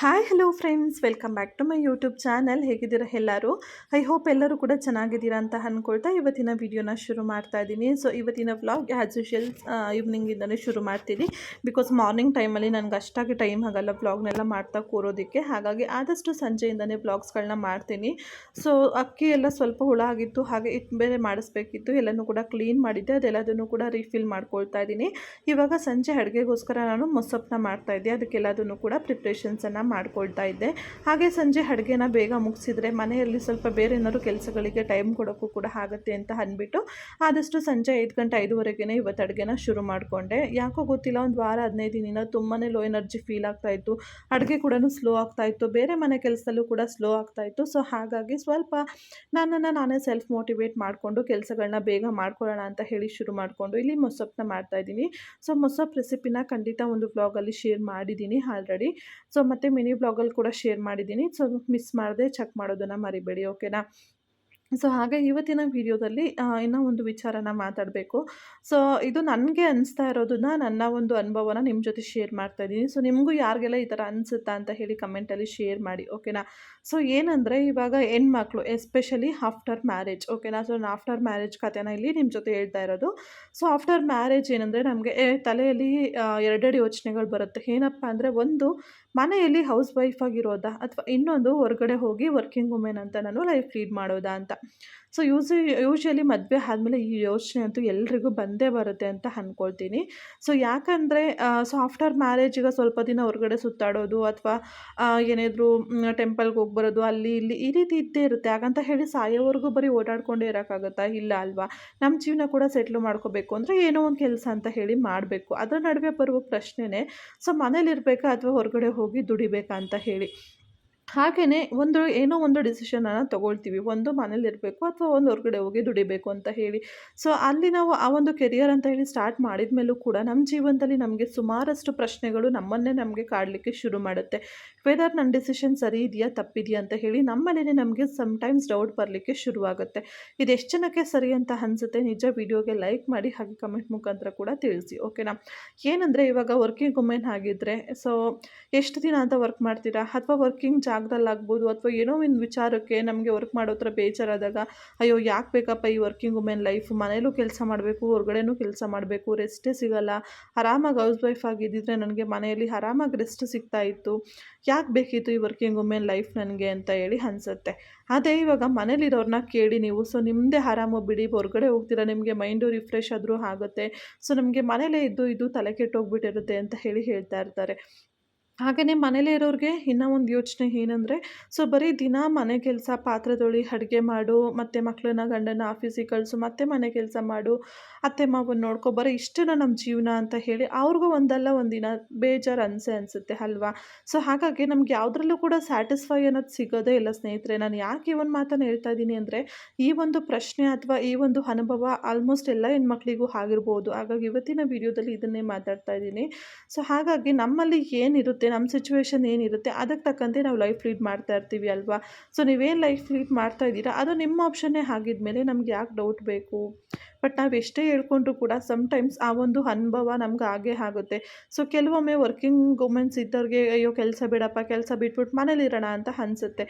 Hi hello friends welcome back to my YouTube channel ಹೇಗಿದ್ದೀರಾ ಎಲ್ಲರೂ? I hope ಎಲ್ಲರೂ ಕೂಡ ಚೆನ್ನಾಗಿದ್ದೀರಾ ಅಂತ ಅಂದ್ಕೊಳ್ತಾ ಇವತ್ತಿನ ವಿಡಿಯೋನ ಶುರು ಮಾಡ್ತಾ ಇದ್ದೀನಿ. ಸೊ ಇವತ್ತಿನ ವ್ಲಾಗ್ ಆ್ಯಸ್ ಯೂಶಲ್ ಈವ್ನಿಂಗಿಂದನೇ ಶುರು ಮಾಡ್ತೀನಿ. ಬಿಕಾಸ್ ಮಾರ್ನಿಂಗ್ ಟೈಮಲ್ಲಿ ನನಗೆ ಅಷ್ಟಾಗಿ ಟೈಮ್ ಆಗಲ್ಲ ವ್ಲಾಗ್ನೆಲ್ಲ ಮಾಡ್ತಾ ಕೂರೋದಕ್ಕೆ. ಹಾಗಾಗಿ ಆದಷ್ಟು ಸಂಜೆಯಿಂದನೇ ವ್ಲಾಗ್ಸ್ಗಳನ್ನ ಮಾಡ್ತೀನಿ. ಸೊ ಅಕ್ಕಿ ಎಲ್ಲ ಸ್ವಲ್ಪ ಹುಳ ಆಗಿತ್ತು. ಹಾಗೆ ಇಟ್ಟು ಬೇರೆ ಮಾಡಿಸ್ಬೇಕಿತ್ತು. ಎಲ್ಲನೂ ಕೂಡ ಕ್ಲೀನ್ ಮಾಡಿದ್ದೆ. ಅದೆಲ್ಲದನ್ನು ಕೂಡ ರೀಫಿಲ್ ಮಾಡ್ಕೊಳ್ತಾ ಇದ್ದೀನಿ. ಇವಾಗ ಸಂಜೆ ಅಡುಗೆಗೋಸ್ಕರ ನಾನು ಮೊಸಪ್ಪನ್ನ ಮಾಡ್ತಾ ಇದ್ದೆ. ಅದಕ್ಕೆಲ್ಲದನ್ನು ಕೂಡ ಪ್ರಿಪ್ರೇಷನ್ಸನ್ನು ಮಾಡ್ಕೊಳ್ತಾ ಇದ್ದೆ. ಹಾಗೆ ಸಂಜೆ ಅಡುಗೆನ ಬೇಗ ಮುಗಿಸಿದ್ರೆ ಮನೆಯಲ್ಲಿ ಸ್ವಲ್ಪ ಬೇರೆ ಏನಾದ್ರು ಕೆಲಸಗಳಿಗೆ ಟೈಮ್ ಕೊಡೋಕ್ಕೂ ಕೂಡ ಆಗುತ್ತೆ ಅಂತ ಅಂದ್ಬಿಟ್ಟು ಆದಷ್ಟು ಸಂಜೆ ಐದು ಗಂಟೆ ಐದುವರೆಗೆ ಇವತ್ತು ಅಡುಗೆನ ಶುರು ಮಾಡಿಕೊಂಡೆ. ಯಾಕೋ ಗೊತ್ತಿಲ್ಲ, ಒಂದು ವಾರ ಹದಿನೈದು ದಿನ ತುಂಬಾ ಲೋ ಎನರ್ಜಿ ಫೀಲ್ ಆಗ್ತಾ ಇತ್ತು. ಅಡುಗೆ ಕೂಡ ಸ್ಲೋ ಆಗ್ತಾ ಇತ್ತು. ಬೇರೆ ಮನೆ ಕೆಲಸದಲ್ಲೂ ಕೂಡ ಸ್ಲೋ ಆಗ್ತಾ ಇತ್ತು. ಸೊ ಹಾಗಾಗಿ ಸ್ವಲ್ಪ ನನ್ನನ್ನು ನಾನೇ ಸೆಲ್ಫ್ ಮೋಟಿವೇಟ್ ಮಾಡಿಕೊಂಡು ಕೆಲಸಗಳನ್ನ ಬೇಗ ಮಾಡ್ಕೊಳ್ಳೋಣ ಅಂತ ಹೇಳಿ ಶುರು ಮಾಡಿಕೊಂಡು ಇಲ್ಲಿ ಮೊಸಪ್ಪನ್ನ ಮಾಡ್ತಾ ಇದ್ದೀನಿ. ಸೊ ಮೊಸಪ್ ರೆಸಿಪಿನ ಖಂಡಿತ ಒಂದು ಬ್ಲಾಗಲ್ಲಿ ಶೇರ್ ಮಾಡಿದ್ದೀನಿ ಆಲ್ರೆಡಿ ಸೊ ಮತ್ತು ಮಿನಿ ಬ್ಲಾಗಲ್ಲಿ ಕೂಡ ಶೇರ್ ಮಾಡಿದ್ದೀನಿ. ಸೊ, ಮಿಸ್ ಮಾಡದೆ ಚೆಕ್ ಮಾಡೋದನ್ನು ಮರಿಬೇಡಿ, ಓಕೆನಾ? ಸೊ, ಹಾಗೆ ಇವತ್ತಿನ ವಿಡಿಯೋದಲ್ಲಿ ಇನ್ನೂ ಒಂದು ವಿಚಾರನ ಮಾತಾಡಬೇಕು. ಸೊ, ಇದು ನನಗೆ ಅನಿಸ್ತಾ ಇರೋದನ್ನ, ನನ್ನ ಒಂದು ಅನುಭವನ ನಿಮ್ಮ ಜೊತೆ ಶೇರ್ ಮಾಡ್ತಾ ಇದ್ದೀನಿ. ಸೊ, ನಿಮಗೂ ಯಾರಿಗೆಲ್ಲ ಈ ಥರ ಅನಿಸುತ್ತಾ ಅಂತ ಹೇಳಿ ಕಮೆಂಟಲ್ಲಿ ಶೇರ್ ಮಾಡಿ, ಓಕೆನಾ? ಸೊ ಏನಂದರೆ ಇವಾಗ ಹೆಣ್ಮಕ್ಳು ಎಸ್ಪೆಷಲಿ ಆಫ್ಟರ್ ಮ್ಯಾರೇಜ್ ಓಕೆನಾ ಸೊ ಆಫ್ಟರ್ ಮ್ಯಾರೇಜ್ ಕಥೆನ ಇಲ್ಲಿ ನಿಮ್ಮ ಜೊತೆ ಹೇಳ್ತಾ ಇರೋದು. ಸೊ ಆಫ್ಟರ್ ಮ್ಯಾರೇಜ್ ಏನಂದರೆ ನಮಗೆ ತಲೆಯಲ್ಲಿ ಎರಡೆರಡು ಯೋಚನೆಗಳು ಬರುತ್ತೆ. ಏನಪ್ಪ ಅಂದರೆ ಒಂದು, ಮನೆಯಲ್ಲಿ ಹೌಸ್ ವೈಫ್ ಆಗಿರೋದಾ ಅಥವಾ ಇನ್ನೊಂದು ಹೊರಗಡೆ ಹೋಗಿ ವರ್ಕಿಂಗ್ ವುಮೆನ್ ಅಂತ ನಾನು ಲೈಫ್ ಲೀಡ್ ಮಾಡೋದಾ ಅಂತ. ಸೊ ಯೂಸ್ ಯೂಶ್ವಲಿ ಮದುವೆ ಆದಮೇಲೆ ಈ ಯೋಚನೆ ಅಂತೂ ಎಲ್ರಿಗೂ ಬಂದೇ ಬರುತ್ತೆ ಅಂತ ಅಂದ್ಕೊಳ್ತೀನಿ ಸೊ ಯಾಕಂದರೆ ಸೊ ಆಫ್ಟರ್ ಮ್ಯಾರೇಜಿಗೆ ಸ್ವಲ್ಪ ದಿನ ಹೊರಗಡೆ ಸುತ್ತಾಡೋದು ಅಥವಾ ಏನಾದರೂ ಟೆಂಪಲ್ಗೆ ಹೋಗಿ ಬರೋದು, ಅಲ್ಲಿ ಇಲ್ಲಿ ಈ ರೀತಿ ಇದ್ದೇ ಇರುತ್ತೆ. ಹಾಗಂತ ಹೇಳಿ ಸಾಯೋವರೆಗೂ ಬರೀ ಓಡಾಡ್ಕೊಂಡೇ ಇರೋಕ್ಕಾಗತ್ತಾ? ಇಲ್ಲ ಅಲ್ವಾ? ನಮ್ಮ ಜೀವನ ಕೂಡ ಸೆಟ್ಲ್ ಮಾಡ್ಕೋಬೇಕು ಅಂದರೆ ಏನೋ ಒಂದು ಕೆಲಸ ಅಂತ ಹೇಳಿ ಮಾಡಬೇಕು. ಅದರ ನಡುವೆ ಬರುವ ಪ್ರಶ್ನೆನೇ, ಸೊ ಮನೇಲಿರಬೇಕಾ ಅಥವಾ ಹೊರಗಡೆ ಹೋಗಿ ದುಡಿಬೇಕಾ ಅಂತ ಹೇಳಿ. ಹಾಗೆಯೇ ಒಂದು ಏನೋ ಒಂದು ಡಿಸಿಷನನ್ನು ತೊಗೊಳ್ತೀವಿ. ಒಂದು ಮನೇಲಿರಬೇಕು ಅಥವಾ ಒಂದು ಹೊರಗಡೆ ಹೋಗಿ ದುಡಿಬೇಕು ಅಂತ ಹೇಳಿ. ಸೊ ಅಲ್ಲಿ ನಾವು ಆ ಒಂದು ಕೆರಿಯರ್ ಅಂತ ಹೇಳಿ ಸ್ಟಾರ್ಟ್ ಮಾಡಿದ ಮೇಲೂ ಕೂಡ ನಮ್ಮ ಜೀವನದಲ್ಲಿ ನಮಗೆ ಸುಮಾರಷ್ಟು ಪ್ರಶ್ನೆಗಳು ನಮ್ಮನ್ನೇ ನಮಗೆ ಕಾಡಲಿಕ್ಕೆ ಶುರು ಮಾಡುತ್ತೆ. ವೆದರ್ ನನ್ನ ಡಿಸಿಷನ್ ಸರಿ ಇದೆಯಾ, ತಪ್ಪಿದೆಯಾ ಅಂತ ಹೇಳಿ ನಮ್ಮಲ್ಲೇ ನಮಗೆ ಸಮ್ಟೈಮ್ಸ್ ಡೌಟ್ ಬರಲಿಕ್ಕೆ ಶುರುವಾಗುತ್ತೆ. ಇದು ಎಷ್ಟು ಜನಕ್ಕೆ ಸರಿ ಅಂತ ಅನಿಸುತ್ತೆ ನಿಜ ವಿಡಿಯೋಗೆ ಲೈಕ್ ಮಾಡಿ ಹಾಗೆ ಕಮೆಂಟ್ ಮುಖಾಂತರ ಕೂಡ ತಿಳಿಸಿ ಓಕೆನಾ ಏನಂದರೆ ಇವಾಗ ವರ್ಕಿಂಗ್ ವುಮೆನ್ ಆಗಿದ್ದರೆ ಸೊ ಎಷ್ಟು ದಿನ ಅಂತ ವರ್ಕ್ ಮಾಡ್ತೀರಾ? ಅಥವಾ ವರ್ಕಿಂಗ್ ಜಾಗದಲ್ಲಾಗ್ಬೋದು ಅಥವಾ ಏನೋ ಒಂದು ವಿಚಾರಕ್ಕೆ ನಮಗೆ ವರ್ಕ್ ಮಾಡೋ ಹತ್ರ ಬೇಜಾರಾದಾಗ, ಅಯ್ಯೋ, ಯಾಕೆ ಬೇಕಪ್ಪ ಈ ವರ್ಕಿಂಗ್ ವುಮೆನ್ ಲೈಫ್ ಮನೇಲೂ ಕೆಲಸ ಮಾಡಬೇಕು, ಹೊರಗಡೆನೂ ಕೆಲಸ ಮಾಡಬೇಕು ರೆಸ್ಟೇ ಸಿಗಲ್ಲ. ಆರಾಮಾಗಿ ಹೌಸ್ ವೈಫ್ ಆಗಿದ್ದಿದ್ರೆ ನನಗೆ ಮನೆಯಲ್ಲಿ ಆರಾಮಾಗಿ ರೆಸ್ಟ್ ಸಿಗ್ತಾ ಇತ್ತು. ಯಾಕೆ ಬೇಕಿತ್ತು ಈ ವರ್ಕಿಂಗ್ ವುಮೆನ್ ಲೈಫ್ ನನಗೆ? ಅಂತ ಹೇಳಿ ಅನಿಸುತ್ತೆ. ಅದೇ ಇವಾಗ ಮನೇಲಿರೋರನ್ನ ಕೇಳಿ ನೀವು, ಸೊ ನಿಮ್ಮದೇ ಆರಾಮ ಬಿಡಿ, ಹೊರಗಡೆ ಹೋಗ್ತೀರಾ? ನಿಮಗೆ ಮೈಂಡು ರಿಫ್ರೆಶ್ ಆದರೂ ಆಗುತ್ತೆ. ಸೊ, ನಮಗೆ ಮನೇಲೇ ಇದ್ದು, ಇದು ತಲೆ ಕೆಟ್ಟೋಗ್ಬಿಟ್ಟಿರುತ್ತೆ ಅಂತ ಹೇಳಿ ಹೇಳ್ತಾ ಇರ್ತಾರೆ. ಹಾಗೆಯೇ ಮನೇಲೇ ಇರೋರಿಗೆ ಇನ್ನೂ ಒಂದು ಯೋಚನೆ ಏನಂದರೆ, ಸೊ ಬರೀ ದಿನ ಮನೆ ಕೆಲಸ ಪಾತ್ರೆ ತೊಳಿ ಅಡುಗೆ ಮಾಡು, ಮತ್ತು ಮಕ್ಕಳನ್ನ ಗಂಡನ ಆಫೀಸಿಗೆ ಕಳಿಸು, ಮತ್ತೆ ಮನೆ ಕೆಲಸ ಮಾಡು, ಅತ್ತೆ ಮಾವನ್ನ ನೋಡ್ಕೊ, ಬರೋ ಇಷ್ಟನ್ನು ನಮ್ಮ ಜೀವನ ಅಂತ ಹೇಳಿ ಅವ್ರಿಗೂ ಒಂದಲ್ಲ ಒಂದಿನ ಬೇಜಾರು ಅನಿಸೆ ಅನಿಸುತ್ತೆ ಅಲ್ವಾ? ಸೊ ಹಾಗಾಗಿ ನಮ್ಗೆ ಯಾವುದ್ರಲ್ಲೂ ಕೂಡ ಸ್ಯಾಟಿಸ್ಫೈ ಅನ್ನೋದು ಸಿಗೋದೇ ಇಲ್ಲ ಸ್ನೇಹಿತರೆ. ನಾನು ಯಾಕೆ ಈ ಒಂದು ಮಾತನ್ನು ಹೇಳ್ತಾ ಇದ್ದೀನಿ ಅಂದರೆ, ಈ ಒಂದು ಪ್ರಶ್ನೆ ಅಥವಾ ಈ ಒಂದು ಅನುಭವ ಆಲ್ಮೋಸ್ಟ್ ಎಲ್ಲ ಹೆಣ್ಮಕ್ಳಿಗೂ ಆಗಿರ್ಬೋದು. ಹಾಗಾಗಿ ಇವತ್ತಿನ ವಿಡಿಯೋದಲ್ಲಿ ಇದನ್ನೇ ಮಾತಾಡ್ತಾ ಇದ್ದೀನಿ. ಸೊ ಹಾಗಾಗಿ ನಮ್ಮಲ್ಲಿ ಏನಿರುತ್ತೆ ನಮ್ಮ ಸಿಚುವೇಶನ್ ಏನಿರುತ್ತೆ, ಅದಕ್ಕೆ ತಕ್ಕಂತೆ ನಾವು ಲೈಫ್ ಲೀಡ್ ಮಾಡ್ತಾ ಇರ್ತೀವಿ ಅಲ್ವಾ? ಸೊ ನೀವೇನು ಲೈಫ್ ಲೀಡ್ ಮಾಡ್ತಾ ಇದ್ದೀರಾ, ಅದು ನಿಮ್ಮ ಆಪ್ಷನ್ನೇ ಆಗಿದ್ಮೇಲೆ ನಮ್ಗೆ ಯಾಕೆ ಡೌಟ್ ಬೇಕು? ಬಟ್ ನಾವು ಎಷ್ಟೇ ಹೇಳ್ಕೊಂಡ್ರು ಕೂಡ ಸಮ್ಟೈಮ್ಸ್ ಆ ಒಂದು ಅನುಭವ ನಮ್ಗೆ ಆಗೇ ಆಗುತ್ತೆ. ಸೊ ಕೆಲವೊಮ್ಮೆ ವರ್ಕಿಂಗ್ ವುಮೆನ್ಸ್ ಇದ್ದವ್ರಿಗೆ, ಅಯ್ಯೋ, ಕೆಲಸ ಬಿಡಪ್ಪ, ಕೆಲಸ ಬಿಟ್ಬಿಟ್ಟು ಮನೇಲಿ ಇರೋಣ ಅಂತ ಅನಿಸುತ್ತೆ.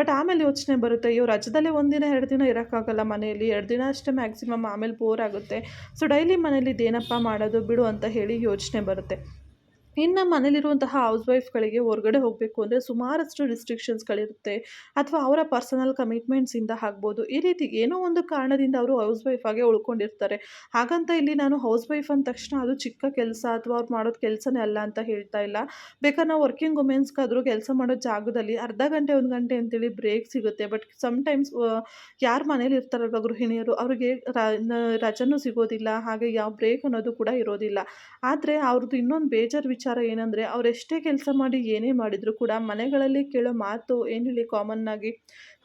ಬಟ್ ಆಮೇಲೆ ಯೋಚನೆ ಬರುತ್ತೆ, ಅಯ್ಯೋ, ರಜದಲ್ಲೇ ಒಂದಿನ, ಎರಡು ದಿನ ಇರೋಕ್ಕಾಗಲ್ಲ ಮನೆಯಲ್ಲಿ ಎರಡು ದಿನ ಅಷ್ಟೇ ಮ್ಯಾಕ್ಸಿಮಮ್ ಆಮೇಲೆ ಬೋರ್ ಆಗುತ್ತೆ. ಸೊ ಡೈಲಿ ಮನೇಲಿ ಇದೇನಪ್ಪ ಮಾಡೋದು, ಬಿಡು ಅಂತ ಹೇಳಿ ಯೋಚನೆ ಬರುತ್ತೆ. ಇನ್ನು ಮನೇಲಿರುವಂತಹ ಹೌಸ್ ವೈಫ್ಗಳಿಗೆ ಹೊರಗಡೆ ಹೋಗಬೇಕು ಅಂದರೆ ಸುಮಾರಷ್ಟು ರಿಸ್ಟ್ರಿಕ್ಷನ್ಸ್ಗಳಿರುತ್ತೆ ಅಥವಾ ಅವರ ಪರ್ಸನಲ್ ಕಮಿಟ್ಮೆಂಟ್ಸಿಂದ ಆಗ್ಬೋದು. ಈ ರೀತಿ ಏನೋ ಒಂದು ಕಾರಣದಿಂದ ಅವರು ಹೌಸ್ ವೈಫಾಗೆ ಉಳ್ಕೊಂಡಿರ್ತಾರೆ. ಹಾಗಂತ ಇಲ್ಲಿ ನಾನು ಹೌಸ್ ವೈಫ್ ಅಂದ ತಕ್ಷಣ ಅದು ಚಿಕ್ಕ ಕೆಲಸ ಅಥವಾ ಅವ್ರು ಮಾಡೋದು ಕೆಲಸನೇ ಅಲ್ಲ ಅಂತ ಹೇಳ್ತಾ ಇಲ್ಲ. ಬೇಕಾದ್ರೆ ನಾವು ವರ್ಕಿಂಗ್ ವುಮೆನ್ಸ್ಗಾದರೂ ಕೆಲಸ ಮಾಡೋ ಜಾಗದಲ್ಲಿ ಅರ್ಧ ಗಂಟೆ, ಒಂದು ಗಂಟೆ ಅಂತೇಳಿ ಬ್ರೇಕ್ ಸಿಗುತ್ತೆ. ಬಟ್ ಸಮ್ಟೈಮ್ಸ್ ಯಾರು ಮನೇಲಿ ಇರ್ತಾರಲ್ವ ಗೃಹಿಣಿಯರು, ಅವ್ರಿಗೆ ರಜನೂ ಸಿಗೋದಿಲ್ಲ. ಹಾಗೆ ಯಾವ ಬ್ರೇಕ್ ಅನ್ನೋದು ಕೂಡ ಇರೋದಿಲ್ಲ. ಆದರೆ ಅವ್ರದ್ದು ಇನ್ನೊಂದು ಬೇಜಾರು ವಿಚಾರ ವಿಚಾರ ಏನಂದರೆ ಅವರೆಷ್ಟೇ ಕೆಲಸ ಮಾಡಿ ಏನೇ ಮಾಡಿದರೂ ಕೂಡ ಮನೆಗಳಲ್ಲಿ ಕೇಳೋ ಮಾತು ಏನು ಹೇಳಿ ಕಾಮನ್ನಾಗಿ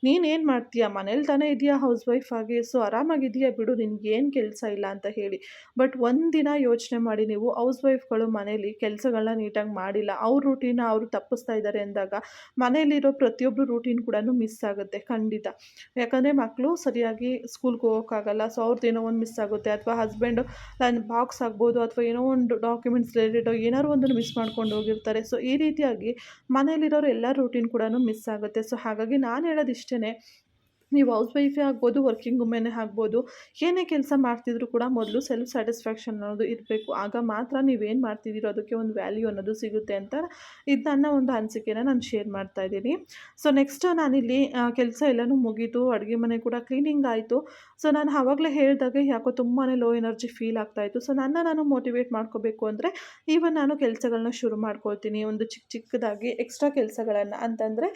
ನೀನೇನು ಮಾಡ್ತೀಯ? ಮನೇಲಿ ತಾನೇ ಇದೆಯಾ ಹೌಸ್ ವೈಫ್ ಆಗಿ? ಸೊ ಆರಾಮಾಗಿದೆಯಾ ಬಿಡು ನಿನಗೇನು ಕೆಲಸ ಇಲ್ಲ ಅಂತ ಹೇಳಿ. ಬಟ್ ಒಂದಿನ ಯೋಚನೆ ಮಾಡಿ ನೀವು ಹೌಸ್ ವೈಫ್ಗಳು ಮನೇಲಿ ಕೆಲಸಗಳನ್ನ ನೀಟಾಗಿ ಮಾಡಿಲ್ಲ. ಅವ್ರ ರೂಟೀನ ಅವರು ತಪ್ಪಿಸ್ತಾ ಇದ್ದಾರೆ ಅಂದಾಗ ಮನೇಲಿರೋ ಪ್ರತಿಯೊಬ್ಬರು ರೂಟೀನ್ ಕೂಡ ಮಿಸ್ ಆಗುತ್ತೆ, ಖಂಡಿತ. ಯಾಕಂದರೆ ಮಕ್ಕಳು ಸರಿಯಾಗಿ ಸ್ಕೂಲ್ಗೆ ಹೋಗೋಕ್ಕಾಗಲ್ಲ. ಸೊ ಅವ್ರದ್ದು ಏನೋ ಒಂದು ಮಿಸ್ ಆಗುತ್ತೆ. ಅಥವಾ ಹಸ್ಬೆಂಡು ನನ್ನ ಬಾಕ್ಸ್ ಆಗ್ಬೋದು ಅಥವಾ ಏನೋ ಒಂದು ಡಾಕ್ಯುಮೆಂಟ್ಸ್ ರಿಲೇಟೆಡ್ ಏನಾದ್ರು ಒಂದನ್ನು ಮಿಸ್ ಮಾಡ್ಕೊಂಡು ಹೋಗಿರ್ತಾರೆ. ಸೊ ಈ ರೀತಿಯಾಗಿ ಮನೇಲಿರೋರು ಎಲ್ಲ ರೂಟೀನ್ ಕೂಡ ಮಿಸ್ ಆಗುತ್ತೆ. ಸೊ ಹಾಗಾಗಿ ನಾನು ಹೇಳೋದು ಇಷ್ಟೇ. શ્રેષ્ઠને ನೀವು ಹೌಸ್ ವೈಫೇ ಆಗ್ಬೋದು, ವರ್ಕಿಂಗ್ ವುಮೆನೇ ಆಗ್ಬೋದು, ಏನೇ ಕೆಲಸ ಮಾಡ್ತಿದ್ರು ಕೂಡ ಮೊದಲು ಸೆಲ್ಫ್ ಸ್ಯಾಟಿಸ್ಫ್ಯಾಕ್ಷನ್ ಅನ್ನೋದು ಇರಬೇಕು. ಆಗ ಮಾತ್ರ ನೀವೇನು ಮಾಡ್ತಿದ್ದೀರೋ ಅದಕ್ಕೆ ಒಂದು ವ್ಯಾಲ್ಯೂ ಅನ್ನೋದು ಸಿಗುತ್ತೆ ಅಂತ ಇದು ನನ್ನ ಒಂದು ಅನಿಸಿಕೆನ ನಾನು ಶೇರ್ ಮಾಡ್ತಾ ಇದ್ದೀನಿ. ಸೊ ನೆಕ್ಸ್ಟ್ ನಾನಿಲ್ಲಿ ಕೆಲಸ ಎಲ್ಲನೂ ಮುಗೀತು, ಅಡುಗೆ ಮನೆ ಕೂಡ ಕ್ಲೀನಿಂಗ್ ಆಯಿತು. ಸೊ ನಾನು ಆವಾಗಲೇ ಹೇಳಿದಾಗ ಯಾಕೋ ತುಂಬಾ ಲೋ ಎನರ್ಜಿ ಫೀಲ್ ಆಗ್ತಾಯಿತ್ತು ಸೊ ನನ್ನ ನಾನು ಮೋಟಿವೇಟ್ ಮಾಡ್ಕೋಬೇಕು ಅಂದರೆ ಈವನ್ ನಾನು ಕೆಲಸಗಳನ್ನ ಶುರು ಮಾಡ್ಕೊಳ್ತೀನಿ. ಒಂದು ಚಿಕ್ಕ ಚಿಕ್ಕದಾಗಿ ಎಕ್ಸ್ಟ್ರಾ ಕೆಲಸಗಳನ್ನು ಅಂತಂದರೆ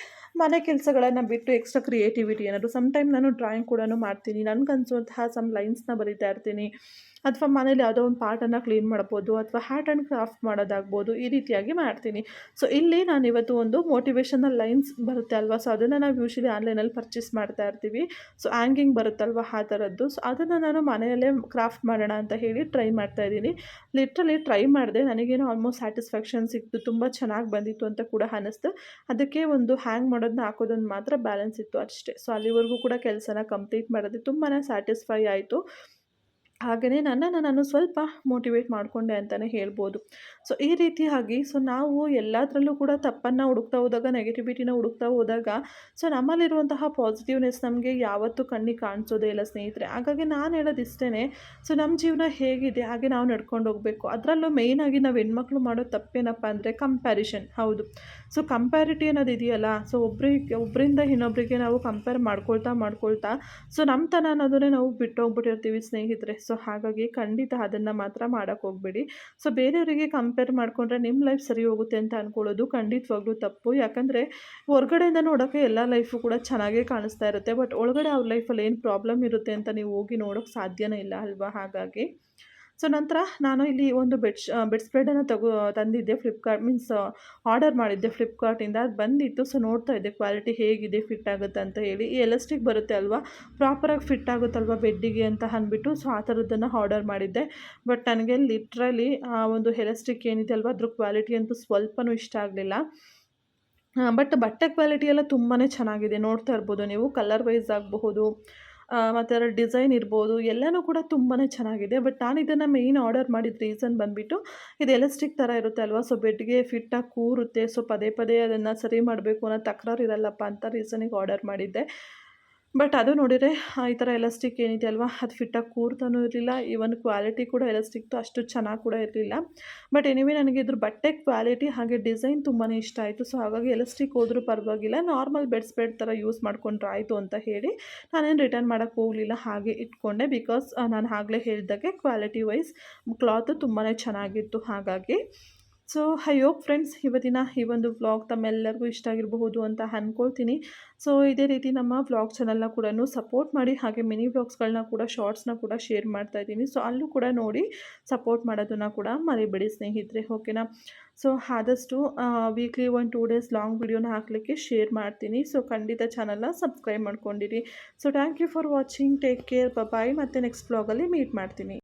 ಮನೆ ಕೆಲಸಗಳನ್ನು ಬಿಟ್ಟು ಎಕ್ಸ್ಟ್ರಾ ಕ್ರಿಯೇಟಿವಿಟಿ ಏನಾದರೂ ಟೈಮ್ ನಾನು ಡ್ರಾಯಿಂಗ್ ಕೂಡ ಮಾಡ್ತೀನಿ. ನನಗನ್ಸುವಂತಹ ಸಮ್ ಲೈನ್ಸ್ನ ಬರಿತಾ ಇರ್ತೀನಿ. ಅಥವಾ ಮನೇಲಿ ಯಾವುದೋ ಒಂದು ಪಾರ್ಟನ್ನು ಕ್ಲೀನ್ ಮಾಡ್ಬೋದು ಅಥವಾ ಹ್ಯಾಟ್ ಆ್ಯಂಡ್ ಕ್ರಾಫ್ಟ್ ಮಾಡೋದಾಗ್ಬೋದು ಈ ರೀತಿಯಾಗಿ ಮಾಡ್ತೀನಿ. ಸೊ, ಇಲ್ಲಿ ನಾನು ಇವತ್ತು ಒಂದು ಮೋಟಿವೇಶನಲ್ ಲೈನ್ಸ್ ಬರುತ್ತೆ ಅಲ್ವಾ? ಸೊ, ಅದನ್ನು ನಾವು ಯೂಶಲಿ ಆನ್ಲೈನಲ್ಲಿ ಪರ್ಚೇಸ್ ಮಾಡ್ತಾ ಇರ್ತೀವಿ. ಸೊ, ಹ್ಯಾಂಗಿಂಗ್ ಬರುತ್ತಲ್ವ ಆ ಥರದ್ದು? ಸೊ, ಅದನ್ನು ನಾನು ಮನೆಯಲ್ಲೇ ಕ್ರಾಫ್ಟ್ ಮಾಡೋಣ ಅಂತ ಹೇಳಿ ಟ್ರೈ ಮಾಡ್ತಾ ಇದ್ದೀನಿ. ಲಿಟ್ರಲಿ ಟ್ರೈ ಮಾಡಿದೆ. ನನಗೇನು ಆಲ್ಮೋಸ್ಟ್ ಸ್ಯಾಟಿಸ್ಫ್ಯಾಕ್ಷನ್ ಸಿಕ್ತು ತುಂಬ ಚೆನ್ನಾಗಿ ಬಂದಿತ್ತು ಅಂತ ಕೂಡ ಅನ್ನಿಸ್ತು ಅದಕ್ಕೆ ಒಂದು ಹ್ಯಾಂಗ್ ಮಾಡೋದನ್ನ ಹಾಕೋದೊಂದು ಮಾತ್ರ ಬ್ಯಾಲೆನ್ಸ್ ಇತ್ತು ಅಷ್ಟೇ. ಸೊ, ಅಲ್ಲಿವರೆಗೂ ಕೂಡ ಕೆಲಸನ ಕಂಪ್ಲೀಟ್ ಮಾಡೋದು ತುಂಬಾ ಸ್ಯಾಟಿಸ್ಫೈ ಆಯಿತು. ಹಾಗೆಯೇ ನನ್ನನ್ನು ನಾನು ಸ್ವಲ್ಪ ಮೋಟಿವೇಟ್ ಮಾಡಿಕೊಂಡೆ ಅಂತಲೇ ಹೇಳ್ಬೋದು. ಸೊ ಈ ರೀತಿಯಾಗಿ ಸೊ ನಾವು ಎಲ್ಲದರಲ್ಲೂ ಕೂಡ ತಪ್ಪನ್ನು ಹುಡುಕ್ತಾ ಹೋದಾಗ ನೆಗೆಟಿವಿಟಿನ ಹುಡುಕ್ತಾ ಹೋದಾಗ ಸೊ ನಮ್ಮಲ್ಲಿರುವಂತಹ ಪಾಸಿಟಿವ್ನೆಸ್ ನಮಗೆ ಯಾವತ್ತೂ ಕಣ್ಣಿಗೆ ಕಾಣಿಸೋದೇ ಇಲ್ಲ ಸ್ನೇಹಿತರೆ. ಹಾಗಾಗಿ ನಾನು ಹೇಳೋದು ಇಷ್ಟೇ ಸೊ ನಮ್ಮ ಜೀವನ ಹೇಗಿದೆ, ಹಾಗೆ ನಾವು ನಡ್ಕೊಂಡು ಹೋಗಬೇಕು. ಅದರಲ್ಲೂ ಮೇಯ್ನಾಗಿ ನಾವು ಹೆಣ್ಮಕ್ಳು ಮಾಡೋ ತಪ್ಪೇನಪ್ಪ ಅಂದರೆ ಕಂಪ್ಯಾರಿಷನ್ ಹೌದು. ಸೊ ಕಂಪ್ಯಾರಿಟಿ ಅನ್ನೋದು ಇದೆಯಲ್ಲ ಸೊ ಒಬ್ರಿಗೆ ಒಬ್ಬರಿಂದ ಇನ್ನೊಬ್ಬರಿಗೆ ನಾವು ಕಂಪೇರ್ ಮಾಡ್ಕೊಳ್ತಾ ಮಾಡ್ಕೊಳ್ತಾ ಸೊ ನಮ್ಮತನ ಅನ್ನೋದನ್ನೇ ನಾವು ಬಿಟ್ಟೋಗ್ಬಿಟ್ಟಿರ್ತೀವಿ ಸ್ನೇಹಿತರೆ. ಸೊ ಹಾಗಾಗಿ ಖಂಡಿತ ಅದನ್ನು ಮಾತ್ರ ಮಾಡೋಕ್ಕೆ ಹೋಗಬೇಡಿ. ಸೊ ಬೇರೆಯವರಿಗೆ ಕಂಪೇರ್ ಮಾಡಿಕೊಂಡ್ರೆ ನಿಮ್ಮ ಲೈಫ್ ಸರಿ ಹೋಗುತ್ತೆ ಅಂತ ಅಂದ್ಕೊಳ್ಳೋದು ಖಂಡಿತವಾಗ್ಲೂ ತಪ್ಪು. ಯಾಕಂದರೆ ಹೊರಗಡೆಯಿಂದ ನೋಡೋಕ್ಕೆ ಎಲ್ಲ ಲೈಫು ಕೂಡ ಚೆನ್ನಾಗೇ ಕಾಣಿಸ್ತಾ ಇರುತ್ತೆ. ಬಟ್ ಒಳಗಡೆ ಅವ್ರ ಲೈಫಲ್ಲಿ ಏನು ಪ್ರಾಬ್ಲಮ್ ಇರುತ್ತೆ ಅಂತ ನೀವು ಹೋಗಿ ನೋಡೋಕ್ಕೆ ಸಾಧ್ಯನೇ ಇಲ್ಲ ಅಲ್ವಾ? ಹಾಗಾಗಿ ಸೊ ನಂತರ ನಾನು ಇಲ್ಲಿ ಒಂದು ಬೆಡ್ ಬೆಡ್ ಸ್ಪ್ರೆಡನ್ನು ತಗೋ, ತಂದಿದ್ದೆ. ಫ್ಲಿಪ್ಕಾರ್ಟ್ ಮೀನ್ಸ್ ಆರ್ಡರ್ ಮಾಡಿದ್ದೆ. ಫ್ಲಿಪ್ಕಾರ್ಟಿಂದ ಅದು ಬಂದಿತ್ತು. ಸೊ ನೋಡ್ತಾ ಇದ್ದೆ ಕ್ವಾಲಿಟಿ ಹೇಗಿದೆ ಫಿಟ್ ಆಗುತ್ತೆ ಅಂತ ಹೇಳಿ. ಈ ಎಲಾಸ್ಟಿಕ್ ಬರುತ್ತೆ ಅಲ್ವಾ? ಪ್ರಾಪರಾಗಿ ಫಿಟ್ ಆಗುತ್ತಲ್ವ ಬೆಡ್ಡಿಗೆ ಅಂತ ಅಂದ್ಬಿಟ್ಟು ಸೊ ಆ ಥರದ್ದನ್ನು ಆರ್ಡರ್ ಮಾಡಿದ್ದೆ. ಬಟ್ ನನಗೆ ಲಿಟ್ರಲಿ ಆ, ಒಂದು ಎಲಾಸ್ಟಿಕ್ ಏನಿದೆ ಅಲ್ವಾ, ಅದ್ರ ಕ್ವಾಲಿಟಿ ಅಂತೂ ಸ್ವಲ್ಪನೂ ಇಷ್ಟ ಆಗಲಿಲ್ಲ. ಬಟ್ ಬಟ್ಟೆ ಕ್ವಾಲಿಟಿ ಎಲ್ಲ ತುಂಬಾ ಚೆನ್ನಾಗಿದೆ. ನೋಡ್ತಾ ಇರ್ಬೋದು ನೀವು. ಕಲರ್ ವೈಸ್ ಆಗಬಹುದು. ಮತ್ತು ಅದರ ಡಿಸೈನ್ ಇರ್ಬೋದು, ಎಲ್ಲನೂ ಕೂಡ ತುಂಬಾ ಚೆನ್ನಾಗಿದೆ. ಬಟ್ ನಾನು ಇದನ್ನು ಮೇಯ್ನ್ ಆರ್ಡರ್ ಮಾಡಿದ ರೀಸನ್ ಬಂದುಬಿಟ್ಟು ಇದು ಎಲಾಸ್ಟಿಕ್ ಥರ ಇರುತ್ತೆ ಅಲ್ವಾ? ಸೊ ಬೆಡ್ಗೆ ಫಿಟ್ಟಾಗಿ ಕೂರುತ್ತೆ. ಸೊ ಪದೇ ಪದೇ ಅದನ್ನು ಸರಿ ಮಾಡಬೇಕು ಅನ್ನೋ ತಕರಾರು ಇರಲ್ಲಪ್ಪ ಅಂತ ರೀಸನಿಗೆ ಆರ್ಡರ್ ಮಾಡಿದ್ದೆ. ಬಟ್ ಅದು ನೋಡಿದರೆ ಈ ಥರ ಎಲಾಸ್ಟಿಕ್ ಏನಿದೆ ಅಲ್ವಾ? ಅದು ಫಿಟ್ಟಾಗಿ ಕೂರ್ತಾನು ಇರಲಿಲ್ಲ. ಈವನ್ ಕ್ವಾಲಿಟಿ ಕೂಡ ಎಲಾಸ್ಟಿಕ್ದು ಅಷ್ಟು ಚೆನ್ನಾಗಿ ಕೂಡ ಇರಲಿಲ್ಲ. ಬಟ್ ಎನಿವೆ ನನಗೆ ಇದ್ರ ಬಟ್ಟೆ ಕ್ವಾಲಿಟಿ ಹಾಗೆ ಡಿಸೈನ್ ತುಂಬಾ ಇಷ್ಟ ಆಯಿತು. ಸೊ ಹಾಗಾಗಿ ಎಲಾಸ್ಟಿಕ್ ಹೋದರೂ ಪರವಾಗಿಲ್ಲ. ನಾರ್ಮಲ್ ಬೆಡ್ಸ್ ಬೆಡ್ ಥರ ಯೂಸ್ ಮಾಡ್ಕೊಂಡ್ರೆ ಆಯಿತು ಅಂತ ಹೇಳಿ ನಾನೇನು ರಿಟರ್ನ್ ಮಾಡೋಕ್ಕೆ ಹೋಗಲಿಲ್ಲ. ಹಾಗೆ ಇಟ್ಕೊಂಡೆ. ಬಿಕಾಸ್ ನಾನು ಆಗಲೇ ಹೇಳಿದಾಗೆ ಕ್ವಾಲಿಟಿ ವೈಸ್ ಕ್ಲಾತು ತುಂಬಾ ಚೆನ್ನಾಗಿತ್ತು. ಹಾಗಾಗಿ ಸೊ ಐ ಹೋಪ್ ಫ್ರೆಂಡ್ಸ್ ಇವತ್ತಿನ ಈ ಒಂದು ವ್ಲಾಗ್ ತಮ್ಮೆಲ್ಲರಿಗೂ ಇಷ್ಟ ಆಗಿರಬಹುದು ಅಂತ ಅಂದ್ಕೊಳ್ತೀನಿ ಸೊ, ಇದೇ ರೀತಿ ನಮ್ಮ ವ್ಲಾಗ್ ಚಾನಲ್ನ ಕೂಡ ಸಪೋರ್ಟ್ ಮಾಡಿ, ಹಾಗೆ ಮಿನಿ ವ್ಲಾಗ್ಸ್ಗಳನ್ನ ಕೂಡ ಶಾರ್ಟ್ಸ್ನ ಕೂಡ ಶೇರ್ ಮಾಡ್ತಾ ಇದ್ದೀನಿ. ಸೊ ಅಲ್ಲೂ ಕೂಡ ನೋಡಿ ಸಪೋರ್ಟ್ ಮಾಡೋದನ್ನು ಕೂಡ ಮರಿಬೇಡಿ ಸ್ನೇಹಿತರೆ ಓಕೆನಾ ಸೊ ಆದಷ್ಟು weekly one two days long ವಿಡಿಯೋನ ಹಾಕಲಿಕ್ಕೆ ಶೇರ್ ಮಾಡ್ತೀನಿ. ಸೊ ಖಂಡಿತ ಚಾನಲ್ನ subscribe ಮಾಡ್ಕೊಂಡಿರಿ. So thank you for watching take care bye ಮತ್ತು ನೆಕ್ಸ್ಟ್ ವ್ಲಾಗಲ್ಲಿ ಮೀಟ್ ಮಾಡ್ತೀನಿ.